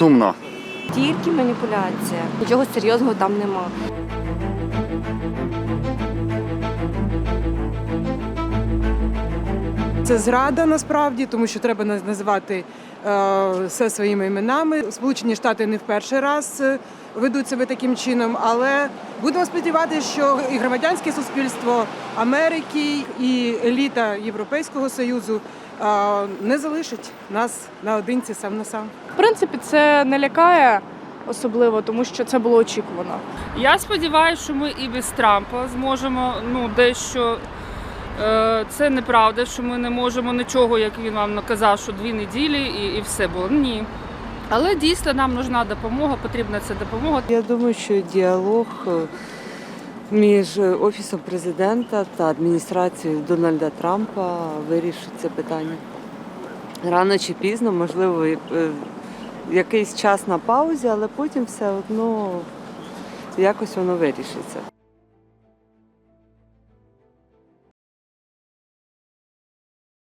сумно. Тільки маніпуляція. Нічого серйозного там нема. Це зрада насправді, тому що треба наз- називати е, все своїми іменами. Сполучені Штати не в перший раз е, ведуть себе таким чином, але будемо сподіватися, що і громадянське суспільство Америки, і еліта Європейського союзу е, не залишить нас наодинці сам на сам. В принципі, це не лякає особливо, тому що це було очікувано. Я сподіваюся, що ми і без Трампа зможемо ну дещо. Е, Це неправда, що ми не можемо нічого, як він вам наказав, що дві неділі і, і все було. Ні. Але дійсно нам нужна допомога, потрібна ця допомога. Я думаю, що діалог е, між офісом президента та адміністрацією Дональда Трампа вирішить це питання. Рано чи пізно, можливо, е, якийсь час на паузі, але потім все одно якось воно вирішиться.